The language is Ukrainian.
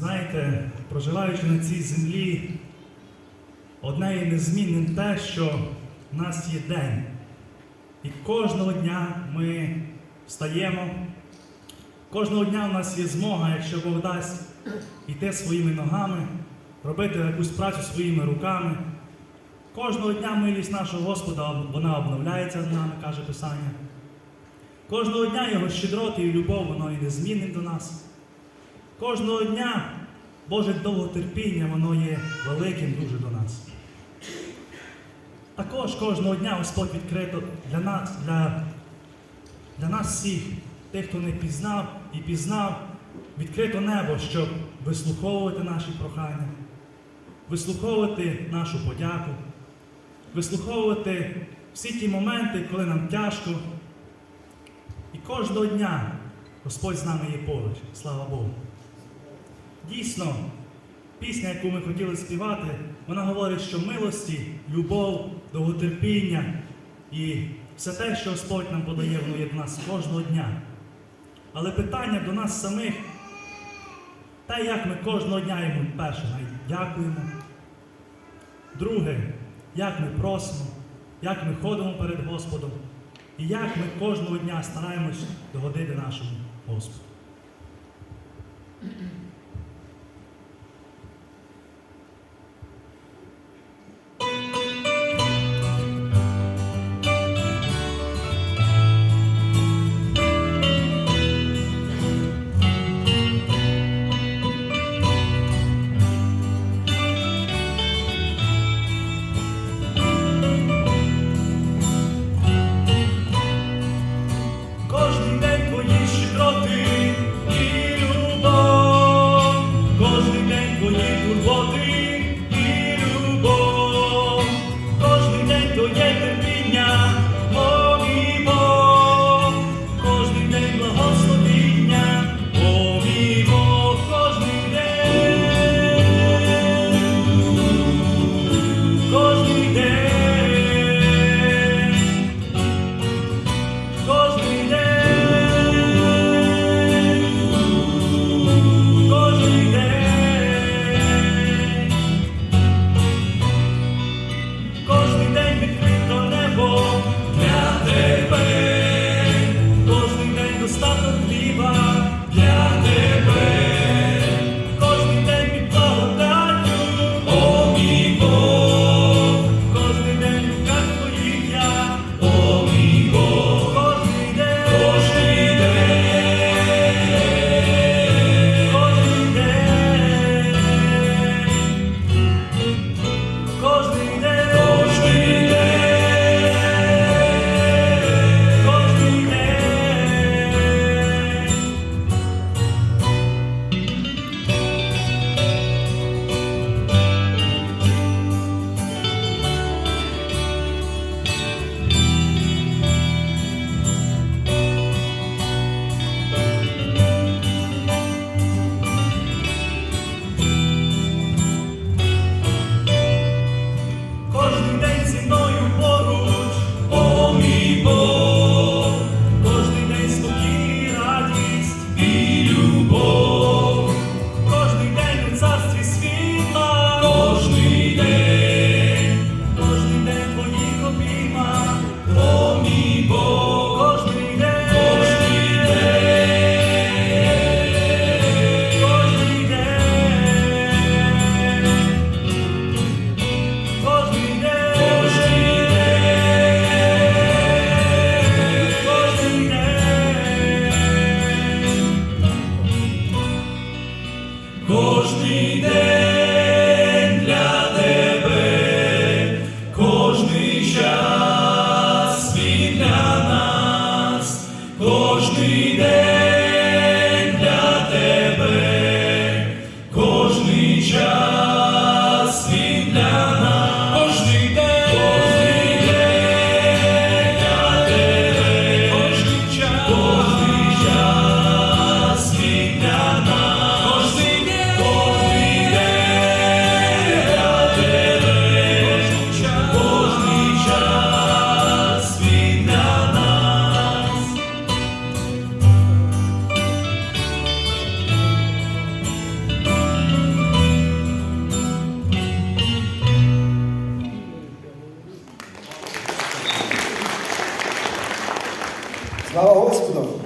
Знаєте, проживаючи на цій землі, одне є незмінним те, що в нас є день. І кожного дня ми встаємо, кожного дня у нас є змога, якщо Бог дасть, йти своїми ногами, робити якусь працю своїми руками. Кожного дня милість нашого Господа вона обновляється з нами, каже Писання. Кожного дня Його щедроти і любов, воно і незмінне до нас. Кожного дня Боже довготерпіння, воно є великим дуже до нас. Також кожного дня Господь відкрито для нас, для, для нас всіх, тих, хто не пізнав і пізнав, відкрито небо, щоб вислуховувати наші прохання, вислуховувати нашу подяку, вислуховувати всі ті моменти, коли нам тяжко. І кожного дня Господь з нами є поруч, слава Богу. Дійсно, пісня, яку ми хотіли співати, вона говорить, що милості, любов, довготерпіння і все те, що Господь нам подає, до нас кожного дня. Але питання до нас самих, те, як ми кожного дня йому перше дякуємо. Друге, як ми просимо, як ми ходимо перед Господом, і як ми кожного дня стараємось догодити нашому Господу. Кожний день для тебе, кожний час він для нас, кожний день Слава Господу!